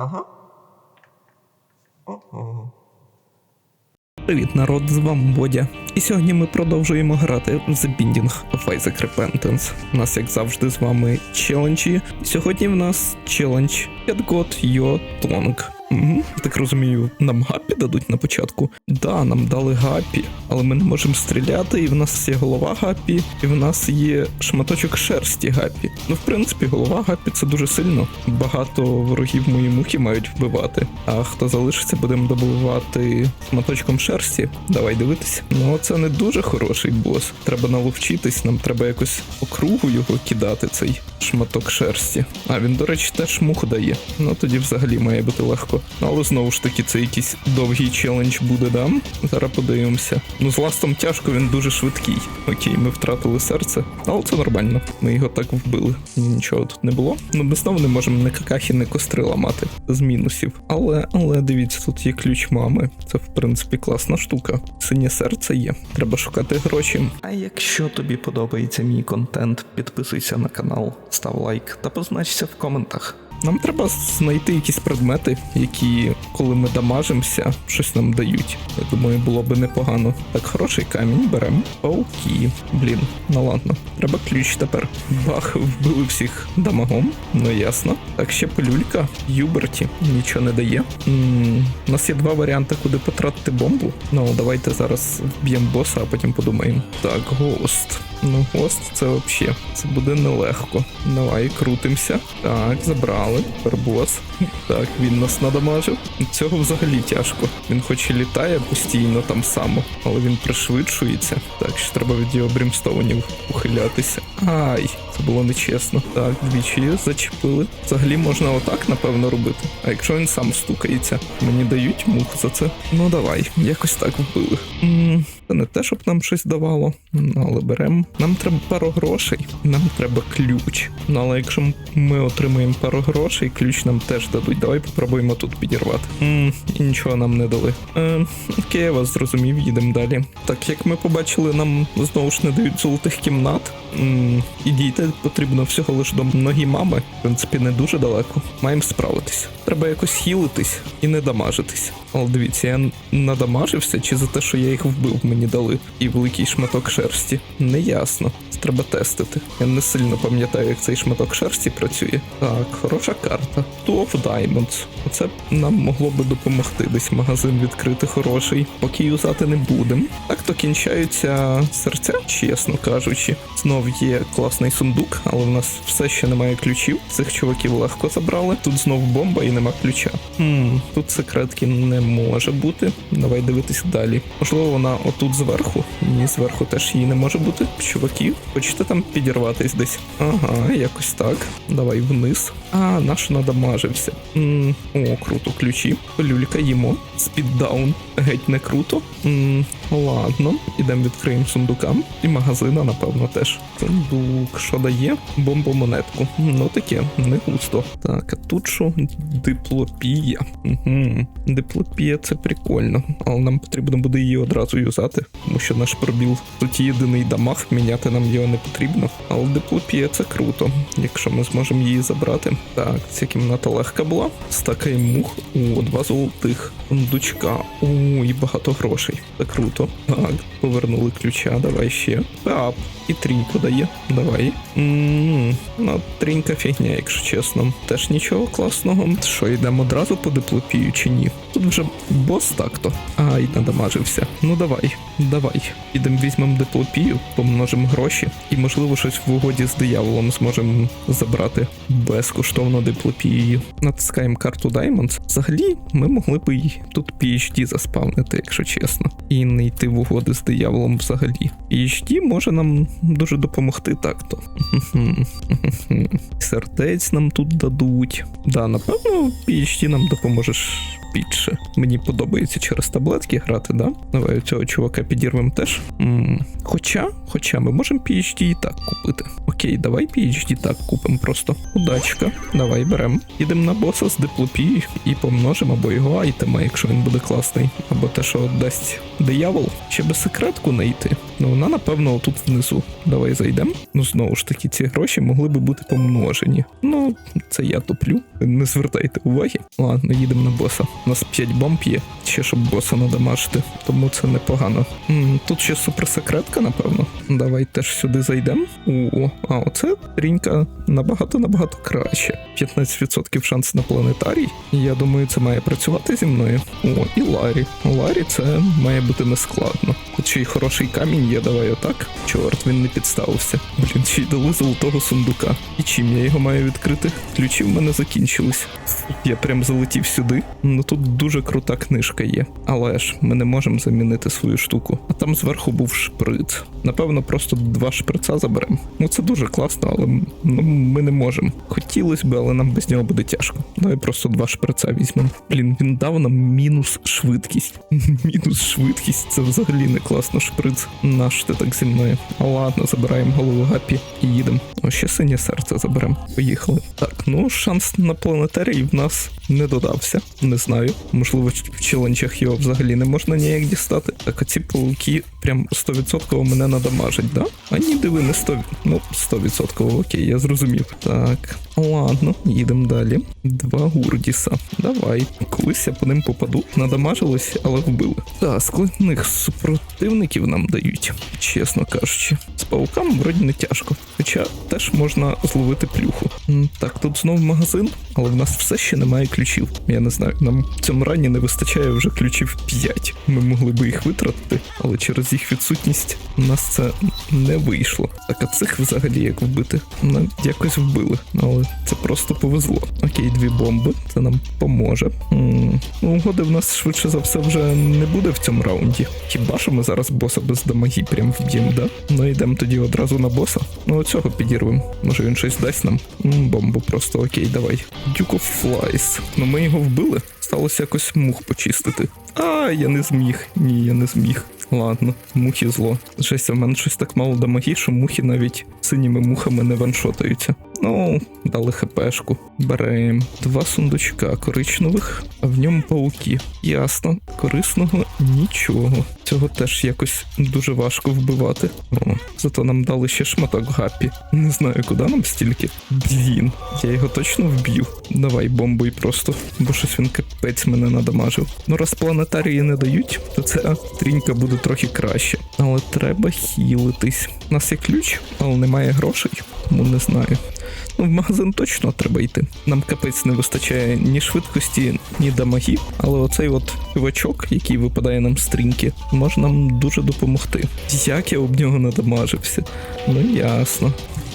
Ага. Ого. Привіт, народ, з вами Бодя. І сьогодні ми продовжуємо грати в The Binding of Isaac Repentance. У нас, як завжди, з вами челенджі. Сьогодні в нас челендж Got Your Tongue. Угу. Так розумію, нам гапі дадуть на початку. Да, нам дали гапі, але ми не можемо стріляти, і в нас є голова гапі, і в нас є шматочок шерсті гапі. Ну, в принципі, голова гапі це дуже сильно. Багато ворогів мої мухи мають вбивати. А хто залишиться, будемо добивати шматочком шерсті. Давай дивитися. Ну, це не дуже хороший бос. Треба наловчитись, нам треба якось округу його кидати, цей шматок шерсті. А він, до речі, теж муху дає. Ну тоді взагалі має бути легко. Але знову ж таки, це якийсь довгий челендж буде, да? Зараз подивимося. Ну, з ластом тяжко, він дуже швидкий. Окей, ми втратили серце, але це нормально. Ми його так вбили. Нічого тут не було. Ну, ми знову не можемо ні какахи, ні костри ламати з мінусів. Але, але дивіться, тут є ключ мами. Це в принципі класна штука. Синє серце є. Треба шукати гроші. А якщо тобі подобається мій контент, підписуйся на канал, став лайк та позначся в коментах. Нам треба знайти якісь предмети, які, коли ми дамажимося, щось нам дають. Я думаю, було би непогано. Так, хороший камінь беремо. Окей. Блін, ну ладно. Треба ключ тепер. Бах, вбили всіх дамагом. Ну ясно. Так, ще пилюлька. Юберті. Нічого не дає. м у нас є два варіанти, куди потратити бомбу. Ну, давайте зараз вб'ємо боса, а потім подумаємо. Так, гост. Ну, гост це взагалі. Це буде нелегко. Давай, крутимося. Так, забрали. Тепер бос. Так, він нас надамажив. Цього взагалі тяжко. Він хоч і літає постійно там само, але він пришвидшується. Так, що треба від його брімстоунів ухилятися. Ай, це було нечесно. Так, двічі зачепили. Взагалі можна отак, напевно, робити. А якщо він сам стукається, мені дають мух за це. Ну давай, якось так вбили. м це не те, щоб нам щось давало, але беремо. Нам треба пару грошей, нам треба ключ. Ну але якщо ми отримаємо пару грошей, ключ нам теж дадуть. Давай попробуємо тут підірвати. м і нічого нам не дали. Е, окей, я вас зрозумів, їдемо далі. Так як ми побачили, нам знову ж не дають золотих кімнат. м і дійти потрібно всього лише до ноги мами. В принципі, не дуже далеко. Маємо справитись. Треба якось хілитись і не дамажитись. Але дивіться, я надамажився чи за те, що я їх вбив, мені дали і великий шматок шерсті. Неясно. Треба тестити. Я не сильно пам'ятаю, як цей шматок шерсті працює. Так, хороша карта. Two of Diamonds. Оце нам могло би допомогти. Десь магазин відкрити хороший. Поки юзати не будемо. Так то кінчаються серця, чесно кажучи. Знов є класний сундук, але в нас все ще немає ключів. Цих чуваків легко забрали. Тут знов бомба і нема ключа. Хм, тут секретки не може бути. Давай дивитись далі. Можливо, вона отут зверху. Ні, зверху теж її не може бути. Чуваків, хочете там підірватись десь? Ага, якось так. Давай вниз. А, наш надамажився. м о, круто, ключі. Люлька їмо. Спіддаун. Геть не круто. м ладно, ідемо відкриємо сундука. І магазина, напевно, теж. Сундук, що дає? Бомбомонетку. Ну таке, не густо. Так, а тут що? Диплопія. Угу. Диплопія це прикольно, але нам потрібно буде її одразу юзати, тому що наш пробіл тут єдиний дамаг, міняти нам його не потрібно. Але диплопія це круто, якщо ми зможемо її забрати. Так, ця кімната легка була. Стакаємо мух. О, два золотих. Сундучка. О, і багато грошей. Це круто. Так, повернули ключа, давай ще. Ап, і трійку дає. Давай. Ммм, ну, трінька фігня, якщо чесно. Теж нічого класного. Що, йдемо одразу по диплопію чи ні? Тут вже бос так-то. Ай, надамажився. Ну давай, давай. Підемо візьмемо диплопію, помножимо гроші, і, можливо, щось в угоді з дияволом зможемо забрати безкоштовно диплопією. Натискаємо карту Diamonds. Взагалі, ми могли б і тут PhD заспавнити, якщо чесно, і не йти в угоди з дияволом взагалі. PhD може нам дуже допомогти так-то. Сердець нам тут дадуть. Да, напевно, PhD нам допоможе більше. Мені подобається через таблетки грати, да? Давай цього чувака підірвемо теж. Хоча, хоча ми можемо PhD і так купити. Окей, давай PhD так купимо просто. Удачка. Давай беремо. Їдемо на боса з диплопією і помножимо або його айтема, якщо він буде класний. Або те, що дасть диявол. Ще би секретку знайти. Ладно, вона, напевно, отут внизу. Давай зайдемо. Ну, знову ж таки, ці гроші могли би бути помножені. Ну, це я топлю. Не звертайте уваги. Ладно, їдемо на боса. У нас 5 бомб є, ще щоб боса надамажити, тому це непогано. М, Тут ще суперсекретка, напевно. Давай теж сюди зайдемо. О, а оце трінька набагато набагато краще. 15% шанс на планетарій. Я думаю, це має працювати зі мною. О, і Ларі. Ларі це має бути нескладно. Тут ще й хороший камінь є, давай отак. Чорт, він не підставився. Блін, ще й золотого сундука. І чим я його маю відкрити? Ключі в мене закінчились. Я прям залетів сюди. Ну тут дуже крута книжка є. Але ж ми не можемо замінити свою штуку. А там зверху був шприц. Напевно, просто два шприца заберемо. Ну це дуже класно, але ну, ми не можемо. Хотілося б, але нам без нього буде тяжко. Давай просто два шприца візьмемо. Блін, він дав нам мінус швидкість. мінус швидкість це взагалі не класно шприц. Наш ти так зі мною. Ладно, забираємо голову гапі і їдемо. О, ще синє серце заберемо. Поїхали. Так, ну шанс на планетарій в нас не додався. Не знаю. Можливо, в челенджах його взагалі не можна ніяк дістати. Так, оці пауки прям 100% мене надамажать, да? А ні, диви, не 100%. Ну, 100% окей, я зрозумів. Так, ладно, їдемо далі. Два гурдіса. Давай. Колись я по ним попаду. Надамажилось, але вбили. Так, складних супротивників нам дають, чесно кажучи. З пауками вроді не тяжко. Хоча теж можна зловити плюху. Так, тут знов магазин, але в нас все ще немає ключів. Я не знаю, нам в цьому рані не вистачає вже ключів 5. Ми могли би їх витратити, але через їх відсутність у нас це не вийшло. Так, а цих взагалі як вбити? Ну, якось вбили, але це просто повезло. Окей, дві бомби, це нам поможе. М, Ну, угоди в нас швидше за все вже не буде в цьому раунді. Хіба що ми зараз боса без дамагі прям вб'ємо, да? Ну йдемо тоді одразу на боса. Ну оцього підірвемо. Може він щось дасть нам. М, Бомбу просто окей, давай. Duke of Flies. Ну ми його вбили. Сталося якось мух почистити. А, я не зміг. Ні, я не зміг. Ладно, мухи зло. Жесть, в мене щось так мало дамагі, що мухи навіть синіми мухами не ваншотаються. Ну, дали хпшку. Берем два сундучка коричневих, а в ньому пауки. Ясно, корисного нічого. Цього теж якось дуже важко вбивати. О, зато нам дали ще шматок гапі. Не знаю, куди нам стільки. Блін, я його точно вб'ю. Давай бомбуй просто, бо щось він капець мене надамажив. Ну, раз планетарії не дають, то ця трінька буде трохи краще. Але треба хілитись. У нас є ключ, але немає грошей, тому не знаю. Ну, в магазин точно треба йти. Нам капець не вистачає ні швидкості, ні дамагі, але оцей от пивачок, який випадає нам з стріньки, може нам дуже допомогти. Як я об нього надамажився? Ну ясно.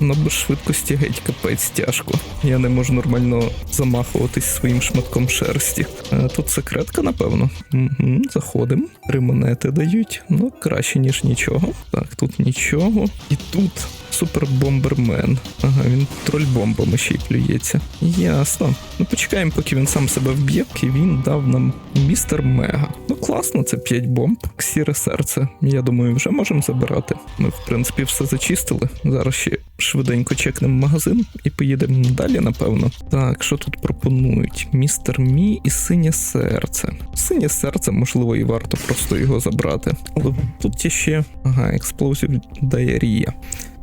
Ну без швидкості геть капець тяжко. Я не можу нормально замахуватись своїм шматком шерсті. Е, Тут секретка, напевно. Угу, заходимо. Три монети дають. Ну, краще, ніж нічого. Так, тут нічого. І тут супербомбермен. Ага, він троль-бомбами ще й плюється. Ясно. Ну почекаємо, поки він сам себе вб'є, він дав нам містер Мега. Ну класно, це 5 бомб. Сіре серце. Я думаю, вже можемо забирати. Ми, в принципі, все зачистили. Зараз ще швиденько чекнемо магазин і поїдемо далі, напевно. Так, що тут пропонують? Містер Мі і синє серце. Синє серце, можливо, і варто просто його забрати. Але тут є ще. Ага, експлозив діарія.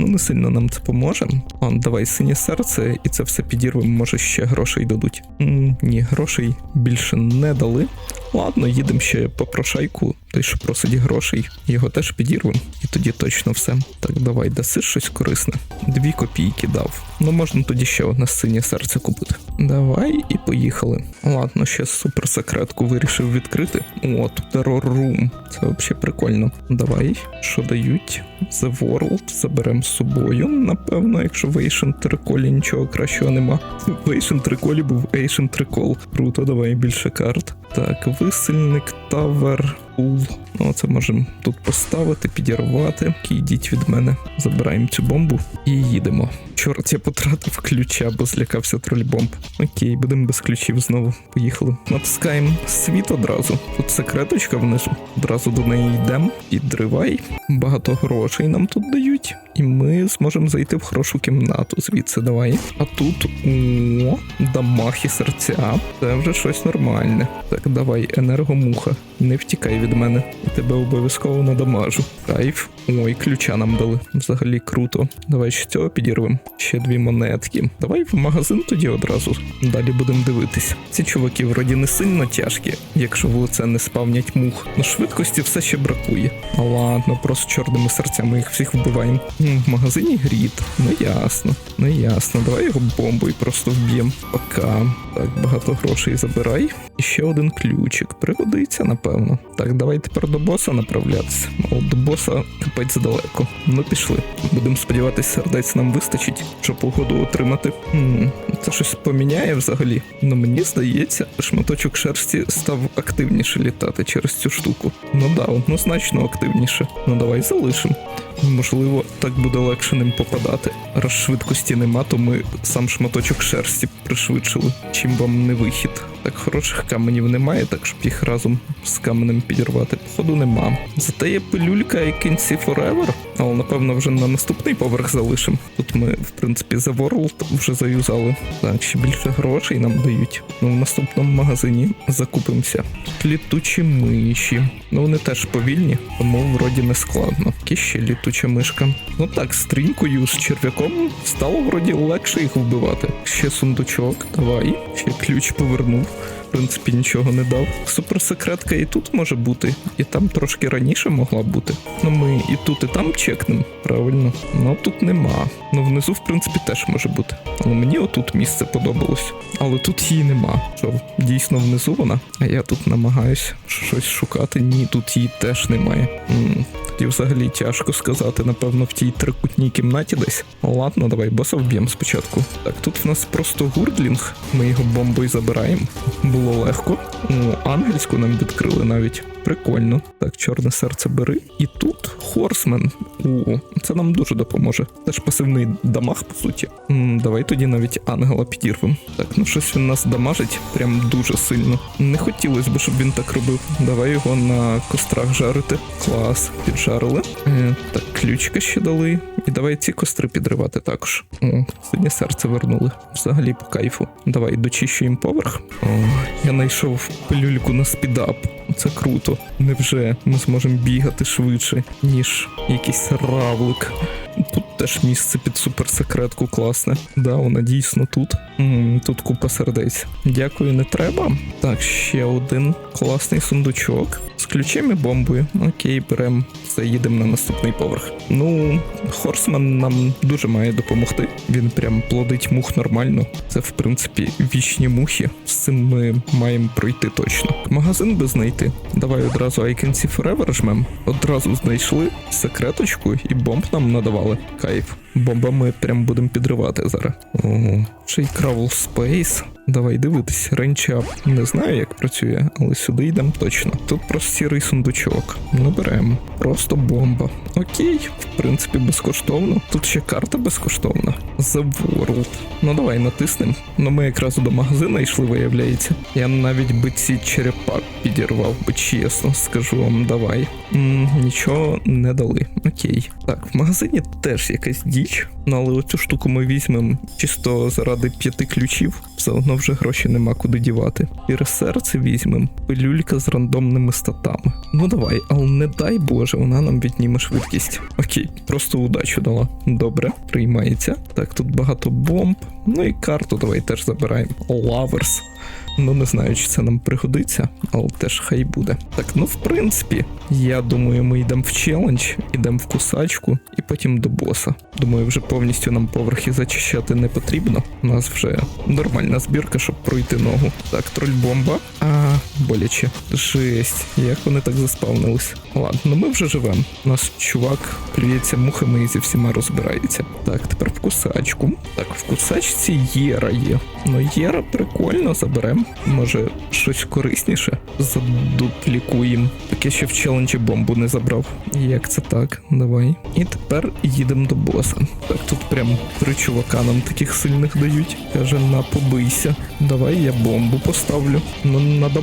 Ну, не сильно нам це поможе. А, давай синє серце, і це все підірвемо, може ще грошей дадуть. м ні, грошей більше не дали. Ладно, їдемо ще по прошайку, той, що просить грошей. Його теж підірвемо, і тоді точно все. Так, давай, даси щось корисне. Дві копійки дав. Ну можна тоді ще одне синє серце купити. Давай і поїхали. Ладно, ще суперсекретку вирішив відкрити. О, тут Terror. Це взагалі прикольно. Давай, що дають? The World заберемо з собою. Напевно, якщо в Ancient Триколі нічого кращого нема. В Ancient Триколі був Ancient Трикол. Круто, давай більше карт. Так, висильник, тавер, пул. Ну, це можемо тут поставити, підірвати. Йдіть від мене. Забираємо цю бомбу і їдемо. Чорт, я потратив ключа, бо злякався трольбомб. Окей, будемо без ключів знову. Поїхали. Натискаємо світ одразу. Тут секреточка внизу. Одразу до неї йдемо. Підривай. Багато грошей нам тут дають. І ми зможемо зайти в хорошу кімнату. Звідси давай. А тут о, дамаг і серця. Це вже щось нормальне. Так, давай, енергомуха. Не втікай від мене. Я тебе обов'язково надамажу. Кайф. Ой, ключа нам дали. Взагалі круто. Давай ще цього підірвемо. Ще дві монетки. Давай в магазин тоді одразу. Далі будемо дивитись. Ці чуваки вроді не сильно тяжкі, якщо в лице не спавнять мух. Ну швидкості все ще бракує. А ладно, просто чорними серцями їх всіх вбиваємо. В магазині гріт. Ну ясно, ну ясно. Давай його бомбою просто вб'ємо. Пока. Так, багато грошей забирай. І ще один ключик. Пригодиться, напевно. Так, давай тепер до боса направлятися. До боса капець далеко. Ну пішли. Будемо сподіватися, сердець нам вистачить, щоб угоду отримати. Це щось поміняє взагалі. Ну мені здається, шматочок шерсті став активніше літати через цю штуку. Ну да, однозначно активніше. Ну давай залишимо. Можливо, так буде легше ним попадати. Раз швидкості нема, то ми сам шматочок шерсті пришвидшили, чим вам не вихід. Так хороших каменів немає, так щоб їх разом з каменем підірвати. Походу нема. Зате є пилюлька і кінці Forever, але напевно вже на наступний поверх залишимо. Тут ми, в принципі, за World вже заюзали. Так, ще більше грошей нам дають. Ну, в наступному магазині закупимося. Тут літучі миші. Ну вони теж повільні, тому вроді не складно. Які ще літуча мишка. Ну так, з трінькою, з черв'яком стало вроді легше їх вбивати. Ще сундучок, давай. Ще ключ повернув. Принципі, нічого не дав. Суперсекретка і тут може бути, і там трошки раніше могла бути. Ну ми і тут, і там чекнемо, правильно. Ну тут нема. Ну внизу, в принципі, теж може бути. Але мені отут місце подобалось. Але тут її нема. Що дійсно внизу вона? А я тут намагаюсь щось шукати. Ні, тут її теж немає. м Тоді взагалі тяжко сказати, напевно, в тій трикутній кімнаті десь. Ладно, давай боса вб'ємо спочатку. Так, тут в нас просто гурдлінг. Ми його бомбою забираємо. Було легко. Ну, ангельську нам відкрили навіть. Прикольно. Так, чорне серце бери. І тут Хорсмен. О, це нам дуже допоможе. Це ж пасивний дамаг, по суті. М, давай тоді навіть ангела підірвемо. Так, ну щось він нас дамажить прям дуже сильно. Не хотілося б, щоб він так робив. Давай його на кострах жарити. Клас, піджарили. Е, так, ключка ще дали. І давай ці костри підривати також. О, синє серце вернули. Взагалі по кайфу. Давай дочищуємо поверх. О, я знайшов пилюльку на спідап. Це круто. Невже ми зможемо бігати швидше, ніж якийсь равлик. Тут теж місце під суперсекретку класне. Да, вона дійсно тут. тут купа сердець. Дякую, не треба. Так, ще один класний сундучок. З ключем і бомбою. Окей, беремо. Все, їдемо на наступний поверх. Ну, Хорсман нам дуже має допомогти. Він прям плодить мух нормально. Це, в принципі, вічні мухи. З цим ми маємо пройти точно. Магазин би знайти. Давай одразу I can see forever жмем. Одразу знайшли секреточку і бомб нам надавали. Кайф. Бомба ми прям будемо підривати зараз. Ого. Ще й Краwl Space. Давай дивитись, рейнчап. Не знаю, як працює, але сюди йдемо точно. Тут просто сірий сундучок. Ну беремо. Просто бомба. Окей, в принципі, безкоштовно. Тут ще карта безкоштовна. The World. Ну давай натиснемо. Ну ми якраз до магазину йшли, виявляється. Я навіть би ці черепак підірвав, би чесно, скажу вам, давай. м нічого не дали. Окей. Так, в магазині теж якась діч. Ну але оцю штуку ми візьмемо чисто заради п'яти ключів. Все одно вже гроші нема куди дівати. І серце візьмемо. Пилюлька з рандомними статами. Ну давай, але не дай Боже, вона нам відніме швидкість. Окей, просто удачу дала. Добре, приймається. Так, тут багато бомб. Ну і карту давай теж забираємо. Лаверс. Ну не знаю, чи це нам пригодиться, але теж хай буде. Так, ну в принципі, я думаю, ми йдемо в челендж, йдемо в кусачку і потім до боса. Думаю, вже повністю нам поверхи зачищати не потрібно. У нас вже нормальна збірка, щоб пройти ногу. Так, троль-бомба. А боляче. Жесть, як вони так заспавнились. Ладно, ну ми вже живемо. Нас чувак плюється мухами і зі всіма розбирається. Так, тепер в кусачку. Так, в кусачці Єра є. Ну, Єра прикольно, заберем. Може, щось корисніше задуплікуємо. Так я ще в челенджі бомбу не забрав. Як це так? Давай. І тепер їдемо до боса. Так, тут прям три чувака нам таких сильних дають. Каже, на побийся. Давай я бомбу поставлю. Ну,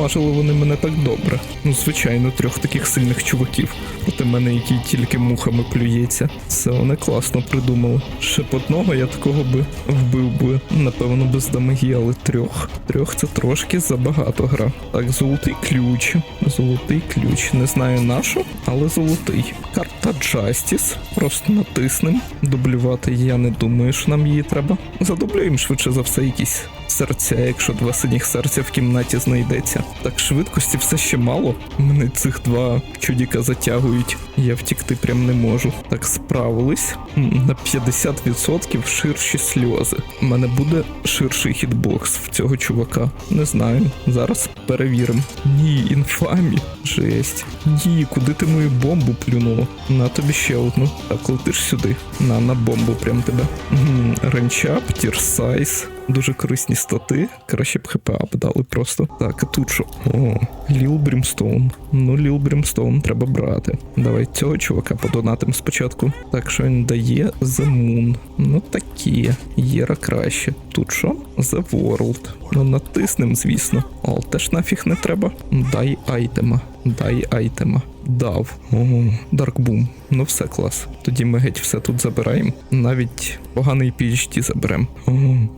надамажили вони мене так добре. Ну, звичайно, трьох таких сильних чуваків. Проти мене, який тільки мухами плюється. Це вони класно придумали. Ще одного я такого би вбив би. Напевно, без дамагі, але трьох. Трьох це трошки забагато гра. Так, золотий ключ. Золотий ключ. Не знаю на що, але золотий. Карта Justice. Просто натиснем. Дублювати я не думаю, що нам її треба. Задублюємо швидше за все якісь серця, якщо два синіх серця в кімнаті знайдеться. Так швидкості все ще мало. Мене цих два чудіка затягують. Я втікти прям не можу. Так справились. На 50% ширші сльози. У мене буде ширший хітбокс в цього чувака. Не знаю. Зараз перевіримо. Ні, інфамі. Жесть. Ні, куди ти мою бомбу плюнула? На тобі ще одну. Так, летиш сюди. На, на бомбу прям тебе. Ренчап, тірсайз. Дуже корисні стати. Краще б хп дали просто. Так, а тут що? О, Ліл Брімстоун. Ну, Ліл Брімстоун треба брати. Давай цього чувака подонатим спочатку. Так, що він дає? The Moon. Ну такі. Єра краще. Тут що? The World. Ну натиснем, звісно. Але теж нафіг не треба. Дай айтема. Дай айтема. Дав. О, Даркбум. Ну все клас. Тоді ми геть все тут забираємо. Навіть поганий PhD заберемо. О,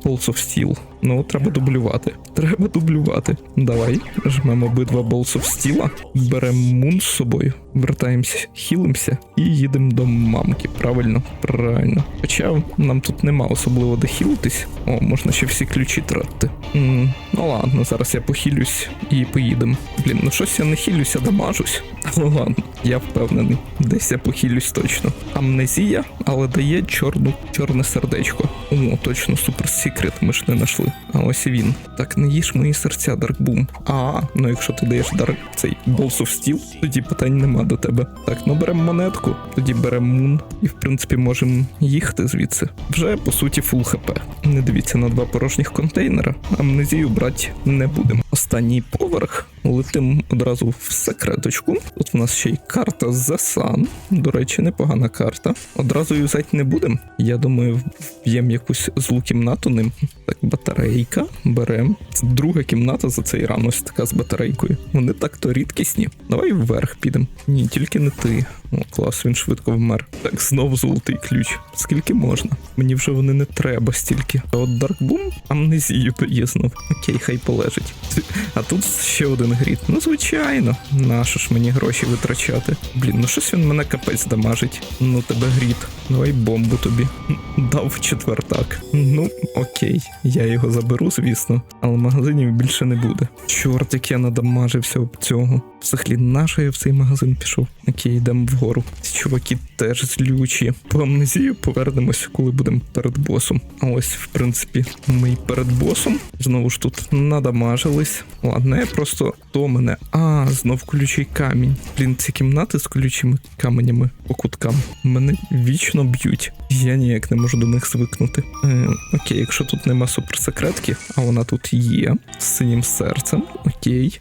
Balls of Steel. Ну, треба дублювати. Треба дублювати. Давай. Жмемо обидва Balls of Steel. Беремо мун з собою. Вертаємося, хілимося і їдемо до мамки. Правильно? Правильно. Хоча нам тут нема особливо де хілитись. О, можна ще всі ключі тратити. М, ну ладно, зараз я похилюсь і поїдемо. Блін, ну щось я не хилюся, дамажусь. Ну ладно, я впевнений. Десь я похилюсь точно. Амнезія, але дає чорну, чорне сердечко. О, точно, супер секрет ми ж не знайшли. А ось і він. Так, не їж мої серця, Даркбум. А, ну якщо ти даєш Дарк цей Balls of Steel, тоді питань нема до тебе. Так, ну беремо монетку, тоді беремо мун, і в принципі можемо їхати звідси. Вже по суті фул хп. Не дивіться на два порожніх контейнера. Амнезію брати не будемо. Останній поверх. Летим одразу в секреточку. Тут в нас ще й карта The Sun. До речі, непогана карта. Одразу юзати не будемо. Я думаю, вб'ємо якусь злу кімнату ним. Так, батарейка. Берем. Це друга кімната за цей ран, ось така з батарейкою. Вони так-то рідкісні. Давай вверх підемо. Ні, тільки не ти. О, клас, він швидко вмер. Так, знов золотий ключ. Скільки можна? Мені вже вони не треба стільки. А от Даркбум амнезію дає знов. Окей, хай полежить. А тут ще один гріт. Ну, звичайно. Нащо ж мені гроші витрачати? Блін, ну щось він мене капець дамажить. Ну тебе гріт. Давай бомбу тобі. Дав четвертак. Ну, окей, я його заберу, звісно, але магазинів більше не буде. Чорт, як я надамажився об цього. Взагалі, нащо я в цей магазин пішов? Окей, йдемо вгору. Ці чуваки теж злючі. По амнезію повернемося, коли будемо перед босом. А ось, в принципі, ми й перед босом. Знову ж тут надамажились. Ладно, я просто до мене. А, знов колючий камінь. Блін, ці кімнати з колючими каменями по куткам. Мене вічно б'ють. Я ніяк не можу до них звикнути. Е, окей, якщо тут нема суперсекретки, а вона тут є з синім серцем. Окей.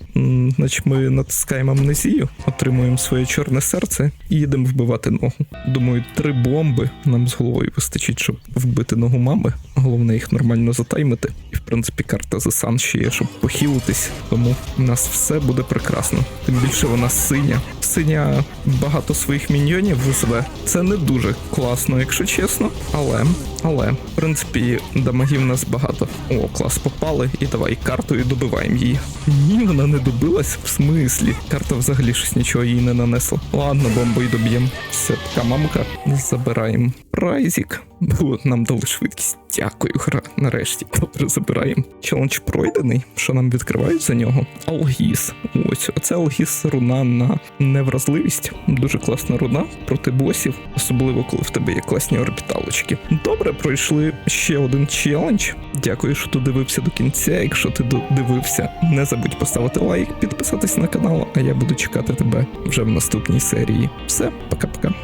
Значить, ми натискаємо амнезію, отримуємо своє чорне серце і їдемо вбивати ногу. Думаю, три бомби нам з головою вистачить, щоб вбити ногу мами. Головне їх нормально затаймити. І в принципі карта The Sun ще є, щоб похилитись. Тому у нас все буде прекрасно. Тим більше вона синя. Синя багато своїх міньйонів визве. Це не дуже класно, якщо чесно. Але, але, в принципі, дамагів нас багато. О, клас, попали, і давай картою добиваємо її. Ні, вона не добилась, в смислі. Карта взагалі щось нічого їй не нанесла. Ладно, бомбою доб'ємо. Все, така мамка. Забираємо прайзік. Бо нам дали швидкість. Дякую, гра. Нарешті. Добре, забираємо. Челендж пройдений. Що нам відкривають за нього? Алгіс. Ось, оце Алгіс руна на невразливість. Дуже класна руна проти босів, особливо коли в тебе є класні орбіталочки. Добре, пройшли ще один челендж. Дякую, що додивився до кінця. Якщо ти додивився, не забудь поставити лайк, підписатись на канал, а я буду чекати тебе вже в наступній серії. Все, пока.